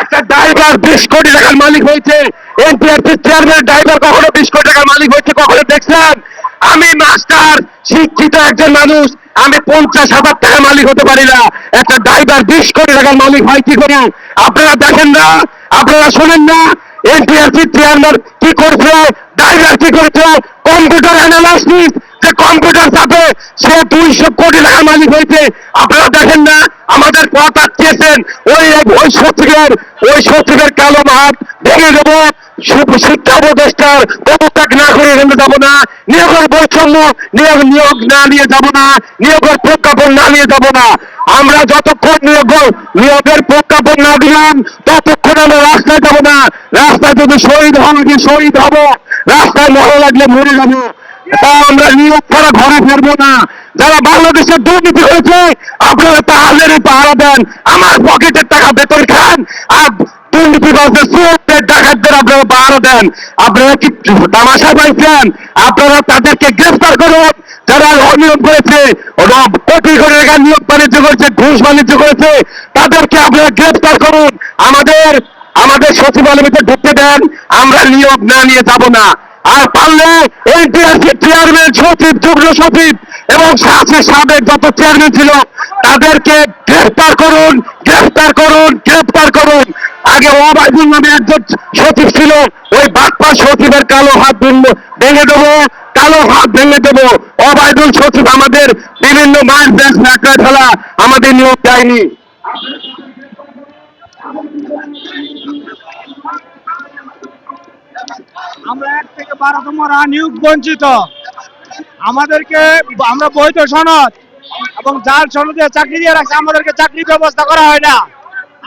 একটা ড্রাইভার বিশ কোটি টাকার মালিক হয়েছে। এনটিআরসি চেয়ারম্যান ড্রাইভার কখনো বিশ কোটি টাকার মালিক হয়েছে, কখনো দেখছেন? আমি মাস্টার শিক্ষিত একজন মানুষ, আমি পঞ্চাশ হাজার টাকার মালিক হতে পারি না। একটা ড্রাইভার বিশ কোটি টাকার মালিক হয় কি করে? আপনারা দেখেন না? আপনারা শোনেন না? এনটিআরসি চেয়ারম্যান কি করছে? ড্রাইভার কি করছে? কম্পিউটার অ্যানালাইসিস যে কম্পিউটার চাপে সে দুইশো কোটি টাকার মালিক হয়েছে। আপনারা দেখেন না? আমাদের পথ আটকেছেন। ওই ওই সচিবের ওই সচিবের কালো ভাত ভেঙে দেবো। শিক্ষা উপদেষ্টার পদত্যাগ না করে এখানে যাব না, নিয়োগের বৈষম্য নিয়োগ নিয়োগ না নিয়ে যাব না, নিয়োগের প্রজ্ঞাপন না নিয়ে যাব না। আমরা যতক্ষণ নিয়োগ নিয়োগের প্রজ্ঞাপন না দিলাম, ততক্ষণ আমরা রাস্তায় যাব না। রাস্তায় যদি শহীদ হন কি শহীদ হব। রাস্তায় মরে লাগলে মরে যাব। তা আমরা নিয়োগ ছাড়া ঘরে ফিরবো না। যারা বাংলাদেশের দুর্নীতি হয়েছে আপনারা তাহলে পাহারা দেন। আমার পকেটের টাকা বেতন খান। আর দুর্নীতিবাজদের সুরতের ডাকাতদের আপনারা দেন, আপনারা কি তামাশা পাইছেন? আপনারা তাদেরকে গ্রেফতার করুন। যারা অনিয়ম করেছে কোটি কোটি টাকা নিয়োগ বাণিজ্য করেছে, ঘুষ বাণিজ্য করেছে, তাদেরকে আপনারা গ্রেফতার করুন। আমাদের আমাদের সচিবালয়ের ভিতরে ঢুকতে দেন। আমরা নিয়োগ না নিয়ে যাব না। আর পারলে এনটিআরসি চেয়ারম্যান সচিব, যুগ্ম সচিব এবং সাবেক যত চেয়ারম্যান ছিল, তাদেরকে গ্রেফতার করুন গ্রেফতার করুন গ্রেফতার করুন। আগে ওবায়দুল নামে একজন সচিব ছিল, ওই বাপ্পা সচিবের কালো হাত ভেঙে- দেবো, কালো হাত ভেঙে দেবো। অবায়দুল সচিব আমাদের বিভিন্ন মায়ের দেশ ন্যাকড়ায় ফেলা আমাদের নিয়োগ দেয়নি। আমরা এক থেকে বারোতম নিয়োগ বঞ্চিত। আমাদেরকে আমরা বৈধ সনদ এবং যার সনদে চাকরি দিয়ে রাখছে, আমাদেরকে চাকরি ব্যবস্থা করা হয় না।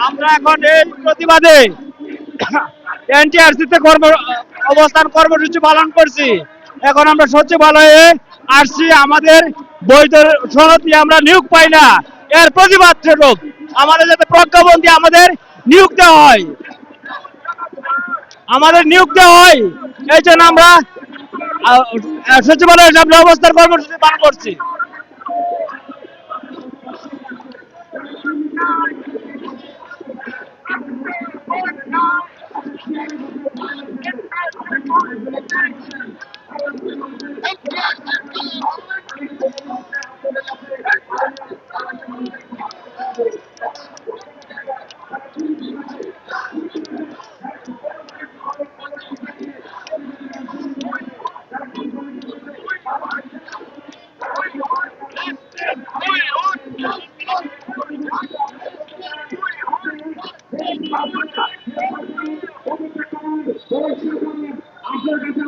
আমরা এখন এই প্রতিবাদে এনটিআরসি তে কর্ম, অবস্থান কর্মসূচি পালন করছি। এখন আমরা সচিবালয়ে আসছি, আমাদের বৈধ সনদ আমরা নিয়োগ পাই না। এর প্রতিবাদ স্বরূপ আমাদের যাতে প্রজ্ঞাপন দিয়ে আমাদের নিয়োগ দেওয়া হয়। আমাদের নিয়োগ দেওয়া হয়, এই জন্য আমরা সচিবালয়ের সামনে অবস্থান কর্মসূচি পালন করছি।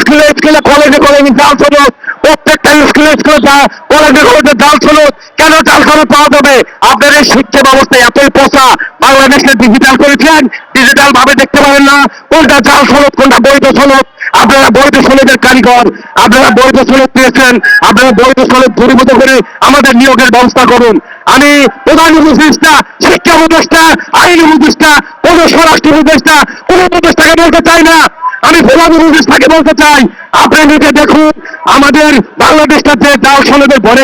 স্কুলে স্কুলে কলেজে কলেজে জাল সনদ প্রত্যেকটা স্কুলে স্কুলে কলেজে কলেজে জাল সনদ কেন জাল সনদ পাওয়া যাবে? আপনার এই শিক্ষা ব্যবস্থা এতই পচা। বাংলাদেশে ডিজিটাল করেছেন। ডিজিটাল ভাবে দেখতে পারেন না। কোনটা জাল সনদ কোনটা বৈধ সনদ আপনারা বৈধ সনদের কারিগর। আপনারা বৈধ সনদ দিয়েছেন আপনারা বৈধ সনদ দূরীভূত করে আমাদের নিয়োগের ব্যবস্থা করুন। আমি প্রধান উপদেষ্টা, শিক্ষা উপদেষ্টা, আইন উপদেষ্টা, কোন স্বরাষ্ট্র উপদেষ্টা, কোন উপদেষ্টাকে বলতে চাই না। আমি প্রধান সাথে বলতে চাই। আপনি নিজে দেখুন আমাদের বাংলাদেশটাতে যে সনদের ভরে